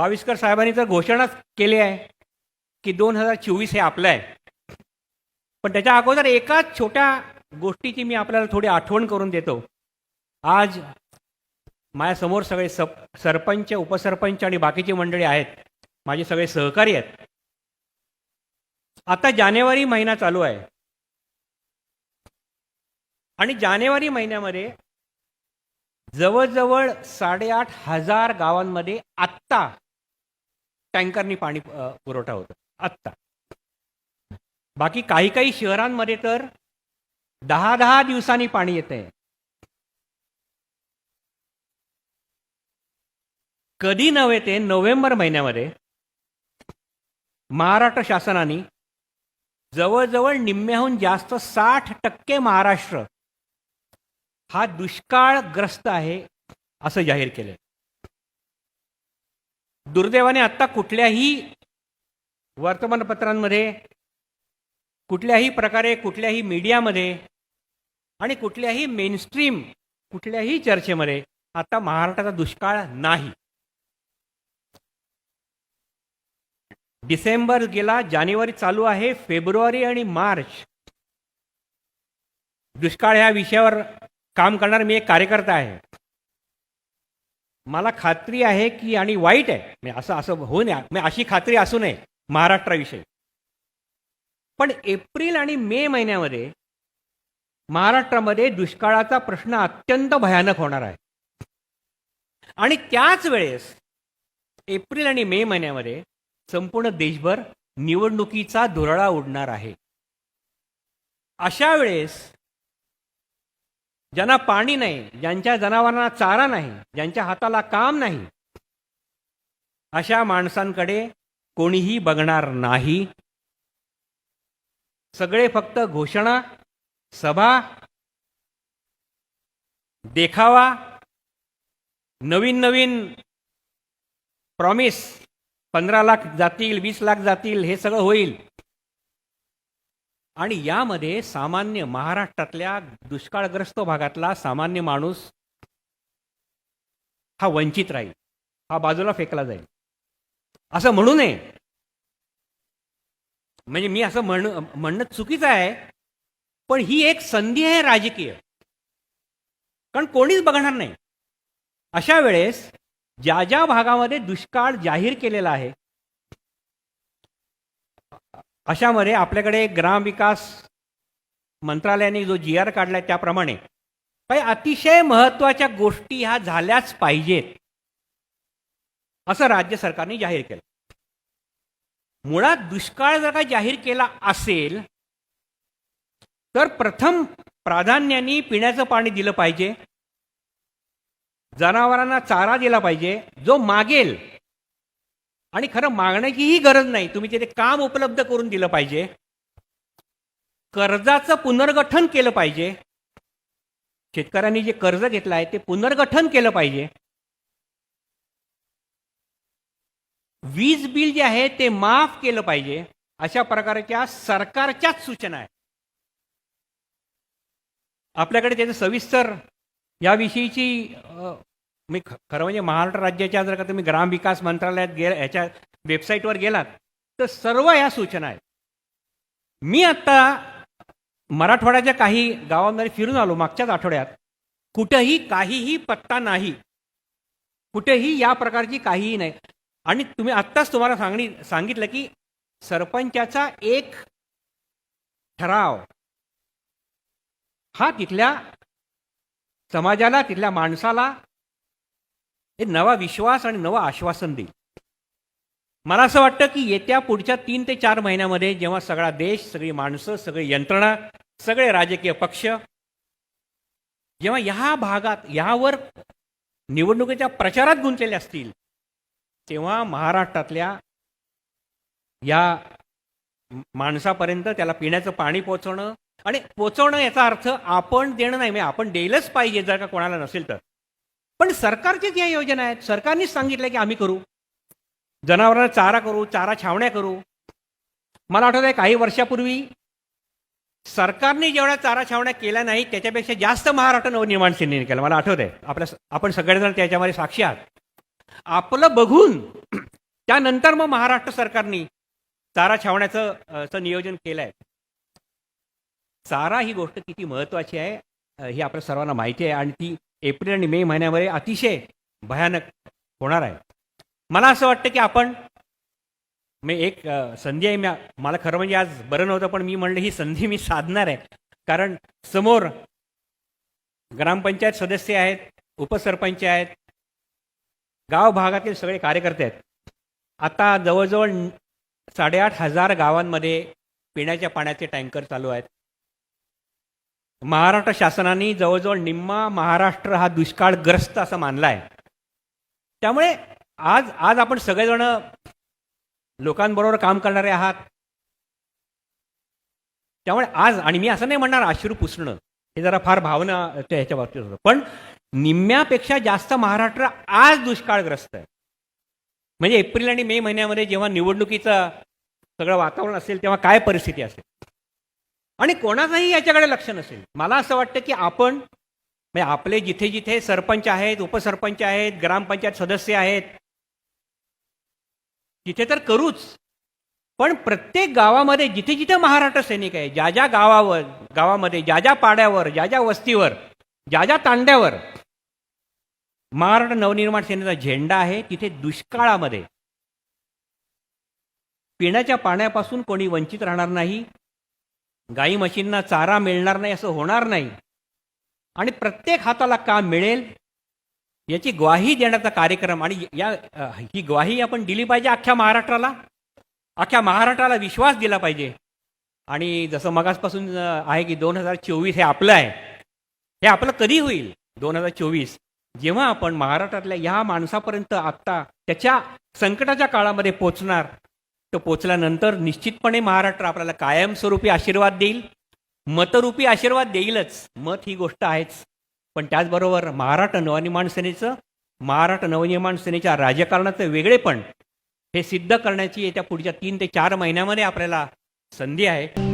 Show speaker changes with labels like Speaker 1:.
Speaker 1: बावीसकर साहेबांनी तर घोषणाच केली आहे की दोन हजार चोवीस हे आपलं आहे. पण त्याच्या अगोदर एकाच छोट्या गोष्टीची मी आपल्याला थोडी आठवण करून देतो. आज माझ्यासमोर सगळे सप सरपंच उपसरपंच आणि बाकीची मंडळी आहेत. माझे सगळे सहकारी आहेत. आता जानेवारी महिना चालू आहे. आणि जानेवारी महिन्यामध्ये जवळजवळ साडेआठ हजार गावांमध्ये आत्ता टँकरनी पाणी पुरवठा होतो. आत्ता. बाकी काही काही शहरांमध्ये तर दहा दहा दिवसांनी पाणी येते कधी नव्हे ते नोव्हेंबर महिन्यामध्ये महाराष्ट्र शासनाने जवळजवळ निम्म्याहून जास्त साठ टक्के महाराष्ट्र हा दुष्काळग्रस्त आहे असं जाहीर केलं दुर्दैवाने आत्ता कुठल्याही वर्तमानपत्रांमध्ये कुठल्याही प्रकारे कुठल्याही मीडियामध्ये आणि कुठल्याही मेनस्ट्रीम कुठल्याही चर्चेमध्ये आता महाराष्ट्राचा दुष्काळ नाही. डिसेंबर गेला जानेवारी चालू आहे फेब्रुवारी आणि मार्च. दुष्काळ ह्या विषयावर काम करणार मी एक कार्यकर्ता आहे. मला खात्री आहे की आणि वाईट आहे. म्हणजे असं असं होऊ नये. म्हणजे अशी खात्री असू नये महाराष्ट्राविषयी. पण एप्रिल आणि मे महिन्यामध्ये महाराष्ट्रामध्ये दुष्काळाचा प्रश्न अत्यंत भयानक होणार आहे. आणि त्याच वेळेस एप्रिल आणि मे महिन्यामध्ये संपूर्ण देशभर निवडणुकीचा धुरळा उडणार आहे. अशा वेळेस ज्यांना पाणी नाही ज्यांच्या जनावरांना चारा नाही ज्यांच्या हाताला काम नाही अशा माणसांकडे कोणीही बघणार नाही. सगळे फक्त घोषणा सभा देखावा नवीन नवीन प्रॉमिस पंधरा लाख जातील वीस लाख जातील हे सगळं होईल. आणि यामध्ये सामान्य महाराष्ट्रातल्या दुष्काळग्रस्त भागातला सामान्य माणूस हा वंचित राहील. हा बाजूला फेकला जाईल. असं म्हणू नये. म्हणजे मी असं म्हण म्हणणं चुकीचं आहे पण ही एक संधी आहे राजकीय. कारण कोणीच बघणार नाही. अशा वेळेस ज्या ज्या भागामध्ये दुष्काळ जाहीर केलेला आहे अशामध्ये आपल्याकडे ग्रामविकास मंत्रालयाने जो जी आर काढलाय त्याप्रमाणे काही अतिशय महत्त्वाच्या गोष्टी ह्या झाल्याच पाहिजेत असं राज्य सरकारने जाहीर केलं. मुळात दुष्काळ जर का जाहीर केला असेल तर प्रथम प्राधान्याने पिण्याचं पाणी दिलं पाहिजे जनावरांना चारा दिला पाहिजे जो मागेल आणि खरं मागण्याचीही गरज नाही. तुम्ही तिथे काम उपलब्ध करून दिलं पाहिजे. कर्जाचं पुनर्गठन केलं पाहिजे. शेतकऱ्यांनी जे कर्ज घेतलं आहे ते पुनर्गठन केलं पाहिजे. वीज बिल जे आहे ते माफ केलं पाहिजे. अशा प्रकारच्या सरकारच्याच सूचना आहेत. आपल्याकडे त्याचं सविस्तर याविषयीची मी खरं म्हणजे महाराष्ट्र राज्याच्या जर का तुम्ही ग्रामविकास मंत्रालयात गे ह्याच्या वेबसाईटवर गेलात तर सर्व ह्या सूचना आहेत. मी आत्ता मराठवाड्याच्या काही गावांमध्ये फिरून आलो मागच्याच आठवड्यात. कुठंही काहीही पत्ता नाही. कुठेही या प्रकारची काहीही नाही. आणि तुम्ही आत्ताच तुम्हाला सांगणी सांगितलं की सरपंचाचा एक ठराव हा तिथल्या समाजाला तिथल्या माणसाला हे नवा विश्वास आणि नवं आश्वासन देईल. मला असं वाटतं की येत्या पुढच्या तीन ते चार महिन्यामध्ये जेव्हा सगळा देश सगळी माणसं सगळी यंत्रणा सगळे राजकीय पक्ष जेव्हा ह्या भागात ह्यावर निवडणुकीच्या प्रचारात गुंतलेले असतील तेव्हा महाराष्ट्रातल्या या माणसापर्यंत त्याला पिण्याचं पाणी पोचवणं आणि पोचवणं याचा अर्थ आपण देणं नाही म्हणजे आपण द्यायलाच पाहिजे जर का कोणाला नसेल तर. पण सरकारच्या ज्या योजना आहेत? सरकारनेच सांगितलं की आम्ही करू. जनावरांना चारा करू चारा छावण्या करू. मला आठवत आहे काही वर्षापूर्वी सरकारने जेवढ्या चारा छावण्या केल्या नाही त्याच्यापेक्षा जास्त महाराष्ट्र नवनिर्माण सेनेने केलं. मला आठवत आहे आपल्या आपण सगळेजण त्याच्यामध्ये साक्षी आहात. आपलं बघून त्यानंतर मग महाराष्ट्र सरकारने चारा छावण्याचं नियोजन केलं आहे चारा ही गोष्ट किती महत्त्वाची आहे ही आपल्या सर्वांना माहिती आहे. आणि ती एप्रिल आणि मे महिन्यामध्ये अतिशय भयानक होणार आहे. मला असं वाटतं की आपण मी एक संधी आहे म्या मला खरं म्हणजे आज बरं नव्हतं पण मी म्हणलं ही संधी मी साधणार आहे. कारण समोर ग्रामपंचायत सदस्य आहेत उपसरपंच आहेत गाव भागातील सगळे कार्यकर्ते आहेत. आता जवळजवळ साडेआठ हजार गावांमध्ये पिण्याच्या पाण्याचे टँकर चालू आहेत. महाराष्ट्र शासनाने जवळजवळ निम्मा महाराष्ट्र हा दुष्काळग्रस्त असं मानला आहे त्यामुळे आज आज आपण सगळेजण लोकांबरोबर काम करणारे आहात. त्यामुळे आज आणि मी असं नाही म्हणणार आश्रू पुसणं हे जरा फार भावना त्या ह्याच्या बाबतीत होतं. पण निम्म्यापेक्षा जास्त महाराष्ट्र आज दुष्काळग्रस्त आहे. म्हणजे एप्रिल आणि मे महिन्यामध्ये जेव्हा निवडणुकीचं सगळं वातावरण असेल तेव्हा काय परिस्थिती असेल? आणि कोणाचंही याच्याकडे लक्ष नसेल. मला असं वाटतं की आपण म्हणजे आपले जिथे जिथे सरपंच आहेत उपसरपंच आहेत ग्रामपंचायत सदस्य आहेत तिथे तर करूच. पण प्रत्येक गावामध्ये जिथे जिथे महाराष्ट्र सैनिक आहे ज्या ज्या गावावर गावामध्ये ज्या ज्या पाड्यावर ज्या ज्या वस्तीवर ज्या ज्या तांड्यावर महाराष्ट्र नवनिर्माण सेनेचा झेंडा आहे तिथे दुष्काळामध्ये पिण्याच्या पाण्यापासून कोणी वंचित राहणार नाही गाई म्हशींना चारा मिळणार नाही असं होणार नाही. आणि प्रत्येक हाताला काम मिळेल? याची ग्वाही देण्याचा कार्यक्रम आणि या ही ग्वाही आपण दिली पाहिजे अख्ख्या महाराष्ट्राला? अख्ख्या महाराष्ट्राला विश्वास दिला पाहिजे. आणि जसं मगासपासून आहे की दोन हजार चोवीस हे आपलं आहे. हे आपलं कधी होईल? दोन हजार चोवीस. जेव्हा आपण महाराष्ट्रातल्या ह्या माणसापर्यंत आत्ता त्याच्या संकटाच्या काळामध्ये पोचणार तो पोचल्यानंतर निश्चितपणे महाराष्ट्र आपल्याला कायमस्वरूपी आशीर्वाद देईल. मतरूपी आशीर्वाद देईलच. मत ही गोष्ट आहेच. पण त्याचबरोबर महाराष्ट्र नवनिर्माण सेनेचं महाराष्ट्र नवनिर्माण सेनेच्या राजकारणाचं वेगळेपण हे सिद्ध करण्याची येत्या पुढच्या तीन ते चार महिन्यामध्ये आपल्याला संधी आहे.